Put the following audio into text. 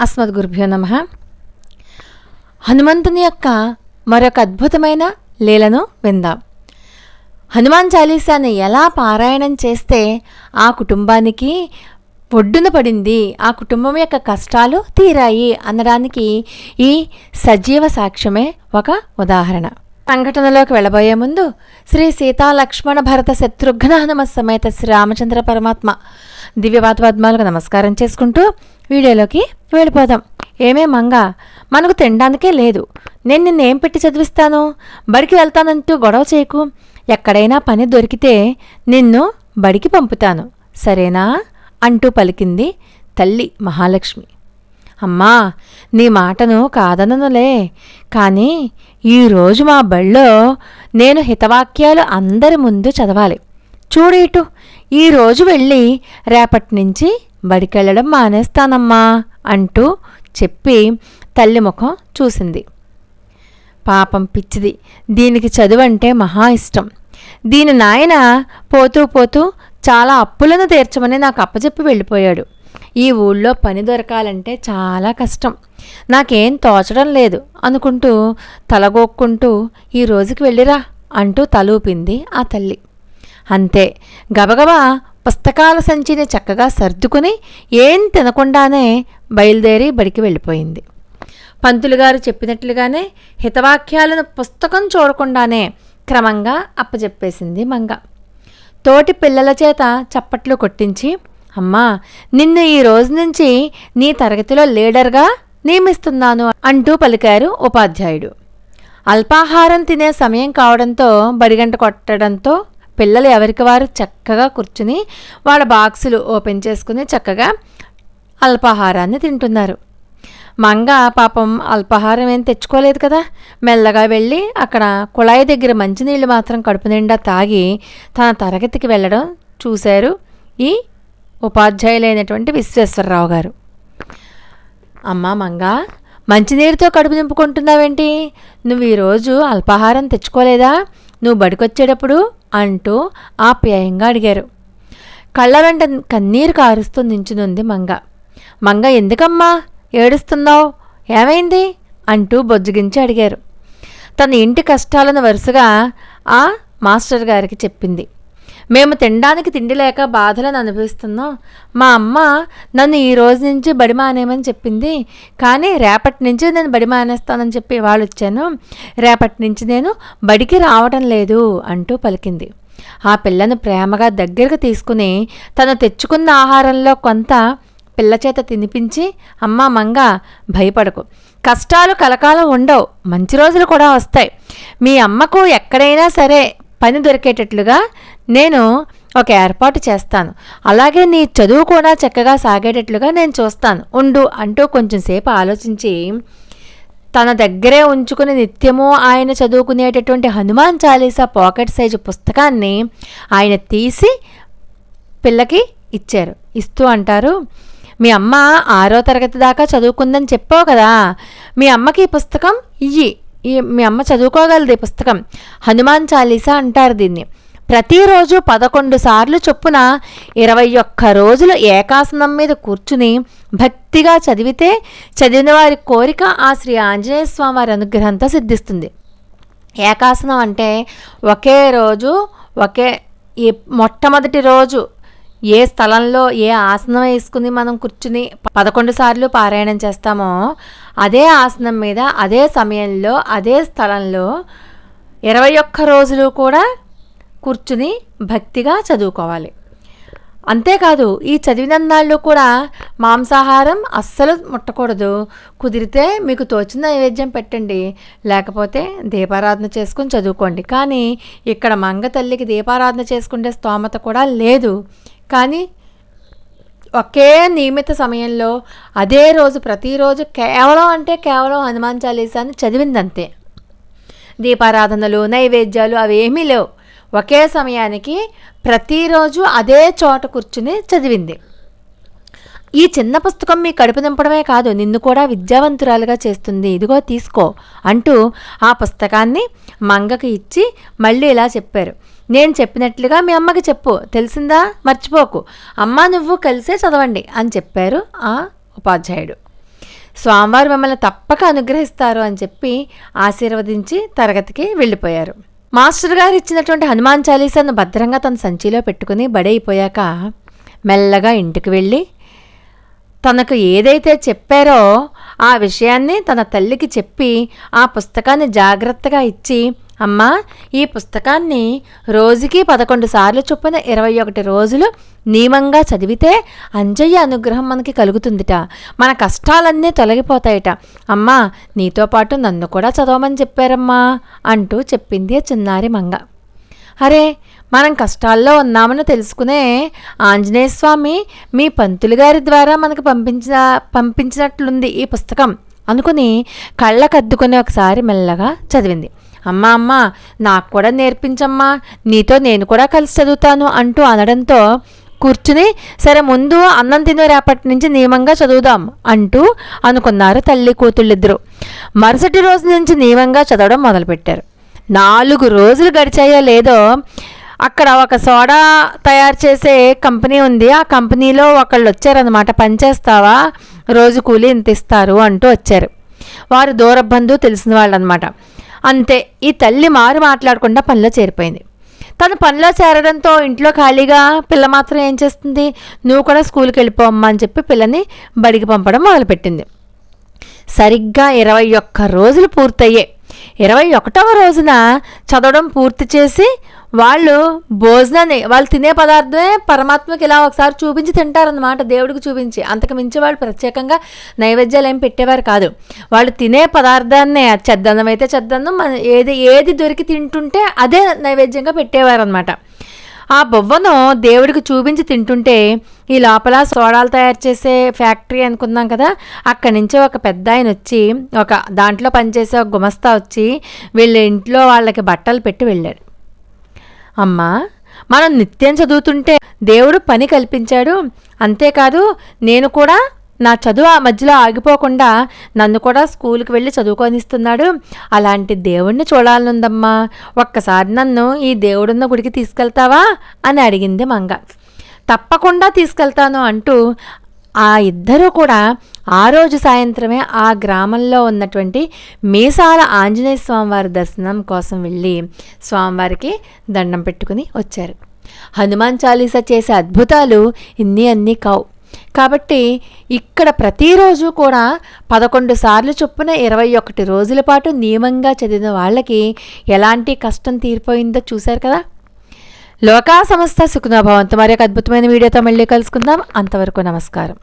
అస్మద్గురుభ్యో నమ. హనుమంతుని యొక్క మరొక అద్భుతమైన లీలను విందాం. హనుమాన్ చాలీసాని ఎలా పారాయణం చేస్తే ఆ కుటుంబానికి ఒడ్డున పడింది ఆ కుటుంబం యొక్క కష్టాలు తీరాయి అనడానికి ఈ సజీవ సాక్ష్యమే ఒక ఉదాహరణ. సంఘటనలోకి వెళ్ళబోయే ముందు శ్రీ సీతా లక్ష్మణ భరత శత్రుఘ్న హనుమ సమేత శ్రీ రామచంద్ర పరమాత్మ దివ్యపాత నమస్కారం చేసుకుంటూ వీడియోలోకి వెళ్ళిపోదాం. ఏమే మంగ మనకు తినడానికే లేదు. నేను నిన్నేం పెట్టి చదివిస్తాను? బడికి వెళ్తానంటూ గొడవ చేయకు. ఎక్కడైనా పని దొరికితే నిన్ను బడికి పంపుతాను. సరేనా? అంటూ పలికింది తల్లి మహాలక్ష్మి. అమ్మా నీ మాటను కాదననులే. కానీ ఈరోజు మా బళ్ళో నేను హితవాక్యాలు అందరి ముందు చదవాలి. చూడు ఇటు ఈరోజు వెళ్ళి రేపటి నుంచి బడికెళ్ళడం మానేస్తానమ్మా అంటూ చెప్పి తల్లి ముఖం చూసింది. పాపం పిచ్చిది దీనికి చదువంటే మహా ఇష్టం. దీని నాయన పోతూ పోతూ చాలా అప్పులను తీర్చమని నాకు అప్పచెప్పి వెళ్ళిపోయాడు. ఈ ఊళ్ళో పని దొరకాలంటే చాలా కష్టం. నాకేం తోచడం లేదు. అనుకుంటూ తలగొక్కుంటూ ఈ రోజుకి వెళ్ళిరా అంటూ తలూపింది ఆ తల్లి. అంతే. గబగబా పుస్తకాల సంచిని చక్కగా సర్దుకుని ఏం తినకుండానే బయలుదేరి బడికి వెళ్ళిపోయింది. పంతులు గారు చెప్పినట్లుగానే హితవాక్యాలను పుస్తకం చూడకుండానే క్రమంగా అప్పచెప్పేసింది మంగ. తోటి పిల్లల చేత చప్పట్లు కొట్టించి అమ్మా నిన్ను ఈ రోజు నుంచి నీ తరగతిలో లీడర్గా నియమిస్తున్నాను అంటూ పలికారు ఉపాధ్యాయుడు. అల్పాహారం తినే సమయం కావడంతో బడిగంట కొట్టడంతో పిల్లలు ఎవరికి వారు చక్కగా కూర్చుని వాళ్ళ బాక్సులు ఓపెన్ చేసుకుని చక్కగా అల్పాహారాన్ని తింటున్నారు. మంగ పాపం అల్పాహారం ఏం తెచ్చుకోలేదు కదా. మెల్లగా వెళ్ళి అక్కడ కుళాయి దగ్గర మంచినీళ్ళు మాత్రం కడుపు నిండా తాగి తన తరగతికి వెళ్ళడం చూశారు ఈ ఉపాధ్యాయులైనటువంటి విశ్వేశ్వరరావు గారు. అమ్మా మంగ మంచినీరుతో కడుపు నింపుకుంటున్నావేంటి? నువ్వు ఈరోజు అల్పాహారం తెచ్చుకోలేదా? నువ్వు బడికొచ్చేటప్పుడు? అంటూ ఆప్యాయంగా అడిగారు. కళ్ళ వెంట కన్నీరు కారుస్తూ నించునుంది మంగ. మంగ ఎందుకమ్మా? ఏడుస్తున్నావు? ఏమైంది? అంటూ బొజ్జగించి అడిగారు. తన ఇంటి కష్టాలను వరుసగా ఆ మాస్టర్ గారికి చెప్పింది. మేము తినడానికి తిండి లేక బాధలను అనుభవిస్తున్నాం. మా అమ్మ నన్ను ఈ రోజు నుంచి బడి మానేమని చెప్పింది. కానీ రేపటి నుంచి నేను బడి మానేస్తానని చెప్పి వాళ్ళు వచ్చాను. రేపటి నుంచి నేను బడికి రావడం లేదు అంటూ పలికింది. ఆ పిల్లను ప్రేమగా దగ్గరకు తీసుకుని తను తెచ్చుకున్న ఆహారంలో కొంత పిల్ల చేత తినిపించి అమ్మ మంగ భయపడకు. కష్టాలు కలకాలం ఉండవు. మంచి రోజులు కూడా వస్తాయి. మీ అమ్మకు ఎక్కడైనా సరే పని దొరికేటట్లుగా నేను ఒక ఏర్పాటు చేస్తాను. అలాగే నీ చదువు కూడా చక్కగా సాగేటట్లుగా నేను చూస్తాను. ఉండు అంటూ కొంచెం సేపు ఆలోచించి తన దగ్గరే ఉంచుకుని నిత్యము ఆయన చదువుకునేటటువంటి హనుమాన్ చాలీసా పాకెట్ సైజు పుస్తకాన్ని ఆయన తీసి పిల్లకి ఇచ్చారు. ఇస్తూ అంటారు మీ అమ్మ ఆరో తరగతి దాకా చదువుకుందని చెప్పావు కదా మీ అమ్మకి ఈ పుస్తకం ఇయ్యి. మీ అమ్మ చదువుకోగలదు ఈ పుస్తకం. హనుమాన్ చాలీసా అంటారు దీన్ని. ప్రతిరోజు పదకొండు సార్లు చొప్పున ఇరవై ఒక్క రోజులు ఏకాసనం మీద కూర్చుని భక్తిగా చదివితే చదివిన వారి కోరిక ఆ శ్రీ ఆంజనేయ స్వామి వారి అనుగ్రహంతో సిద్ధిస్తుంది. ఏకాసనం అంటే ఒకే రోజు ఒకే ఈ మొట్టమొదటి రోజు ఏ స్థలంలో ఏ ఆసనం వేసుకుని మనం కూర్చుని పదకొండు సార్లు పారాయణం చేస్తామో అదే ఆసనం మీద అదే సమయంలో అదే స్థలంలో ఇరవై ఒక్క రోజులు కూడా కూర్చుని భక్తిగా చదువుకోవాలి. అంతేకాదు ఈ చదివినన్నాళ్ళు కూడా మాంసాహారం అస్సలు ముట్టకూడదు. కుదిరితే మీకు తోచిన నైవేద్యం పెట్టండి. లేకపోతే దీపారాధన చేసుకుని చదువుకోండి. కానీ ఇక్కడ మంగ తల్లికి దీపారాధన చేసుకునే స్తోమత కూడా లేదు. కానీ ఒకే నియమిత సమయంలో అదే రోజు ప్రతిరోజు కేవలం అంటే కేవలం హనుమాన్ చాలీసాని చదివిందంతే. దీపారాధనలు నైవేద్యాలు అవేమీ లేవు. ఒకే సమయానికి ప్రతిరోజు అదే చోట కూర్చుని చదివింది. ఈ చిన్న పుస్తకం మీ కడుపు నింపడమే కాదు నిన్ను కూడా విద్యావంతురాలుగా చేస్తుంది. ఇదిగో తీసుకో అంటూ ఆ పుస్తకాన్ని మంగకి ఇచ్చి మళ్ళీ ఇలా చెప్పారు. నేను చెప్పినట్లుగా మీ అమ్మకి చెప్పు. తెలిసిందా? మర్చిపోకు. అమ్మ నువ్వు కలిసే చదవండి అని చెప్పారు ఆ ఉపాధ్యాయుడు. స్వామివారు మిమ్మల్ని తప్పక అనుగ్రహిస్తారు అని చెప్పి ఆశీర్వదించి తరగతికి వెళ్ళిపోయారు. మాస్టర్ గారు ఇచ్చినటువంటి హనుమాన్ చాలీసాను భద్రంగా తన సంచిలో పెట్టుకుని బడైపోయాక మెల్లగా ఇంటికి వెళ్ళి తనకు ఏదైతే చెప్పారో ఆ విషయాన్ని తన తల్లికి చెప్పి ఆ పుస్తకాన్ని జాగ్రత్తగా ఇచ్చి అమ్మా ఈ పుస్తకాన్ని రోజుకి పదకొండు సార్లు చొప్పున ఇరవై ఒకటి రోజులు నియమంగా చదివితే అంజయ్య అనుగ్రహం మనకి కలుగుతుందిట. మన కష్టాలన్నీ తొలగిపోతాయట. అమ్మా నీతో పాటు నన్ను కూడా చదవమని చెప్పారమ్మా అంటూ చెప్పింది చిన్నారి మంగ. అరే మనం కష్టాల్లో ఉన్నామని తెలుసుకునే ఆంజనేయ స్వామి మీ పంతులు గారి ద్వారా మనకు పంపించిన పంపించినట్లుంది ఈ పుస్తకం అనుకుని కళ్ళకద్దుకుని ఒకసారి మెల్లగా చదివింది. అమ్మా అమ్మ నాకు కూడా నేర్పించమ్మా నీతో నేను కూడా కలిసి చదువుతాను అంటూ అనడంతో కూర్చుని సరే ముందు అన్నం తినే రేపటి నుంచి నియమంగా చదువుదాం అంటూ అనుకున్నారు తల్లి కూతుళ్ళిద్దరూ. మరుసటి రోజు నుంచి నియమంగా చదవడం మొదలుపెట్టారు. నాలుగు రోజులు గడిచాయో లేదో అక్కడ ఒక సోడా తయారు చేసే కంపెనీ ఉంది. ఆ కంపెనీలో ఒకళ్ళు వచ్చారనమాట పనిచేస్తావా? రోజు కూలి ఇంత ఇస్తారు అంటూ వచ్చారు. వారు దూర తెలిసిన వాళ్ళు అనమాట అంతే ఈ తల్లి మారు మాట్లాడకుండా పనిలో చేరిపోయింది. తను పనిలో చేరడంతో ఇంట్లో ఖాళీగా పిల్ల మాత్రం ఏం చేస్తుంది? నువ్వు కూడా స్కూల్కి వెళ్ళిపోమ్మా అని చెప్పి పిల్లని బడికి పంపడం మొదలుపెట్టింది. సరిగ్గా ఇరవై ఒక్క రోజులు పూర్తయ్యాయి. ఇరవై ఒకటవ రోజున చదవడం పూర్తి చేసి వాళ్ళు భోజనాన్ని వాళ్ళు తినే పదార్థమే పరమాత్మకి ఇలా ఒకసారి చూపించి తింటారనమాట దేవుడికి చూపించి. అంతకు మించి వాళ్ళు ప్రత్యేకంగా నైవేద్యాలు ఏం పెట్టేవారు కాదు. వాళ్ళు తినే పదార్థాన్ని చెద్దన్నం అయితే చెద్దన్నం మన ఏది ఏది దొరికి తింటుంటే అదే నైవేద్యంగా పెట్టేవారు అనమాట ఆ బొవ్వను దేవుడికి చూపించి తింటుంటే ఈ లోపల సోడాలు తయారు చేసే ఫ్యాక్టరీ అనుకున్నాం కదా అక్కడి నుంచి ఒక పెద్ద ఆయన వచ్చి ఒక దాంట్లో పనిచేసే ఒక గుమస్తా వచ్చి వీళ్ళ ఇంట్లో వాళ్ళకి బట్టలు పెట్టి వెళ్ళాడు. అమ్మా మనం నిత్యం చదువుతుంటే దేవుడు పని కల్పించాడు. అంతేకాదు నేను కూడా నా చదువు ఆ మధ్యలో ఆగిపోకుండా నన్ను కూడా స్కూల్కి వెళ్ళి చదువుకొనిస్తున్నాడు. అలాంటి దేవుణ్ణి చూడాలనుందమ్మా. ఒక్కసారి నన్ను ఈ దేవుడున్న గుడికి తీసుకెళ్తావా? అని అడిగింది మంగ. తప్పకుండా తీసుకెళ్తాను అంటూ ఆ ఇద్దరూ కూడా ఆ రోజు సాయంత్రమే ఆ గ్రామంలో ఉన్నటువంటి మీసాల ఆంజనేయ స్వామివారి దర్శనం కోసం వెళ్ళి స్వామివారికి దండం పెట్టుకుని వచ్చారు. హనుమాన్ చాలీసా చేసే అద్భుతాలు ఇన్ని అన్నీ కావు. కాబట్టి ఇక్కడ ప్రతిరోజు కూడా పదకొండు సార్లు చొప్పున ఇరవై ఒకటి రోజుల పాటు నియమంగా చదివిన వాళ్ళకి ఎలాంటి కష్టం తీరిపోయిందో చూశారు కదా? లోకా సంస్థ సుఖనోభవంతో మరి ఒక అద్భుతమైన వీడియోతో మళ్ళీ కలుసుకుందాం. అంతవరకు నమస్కారం.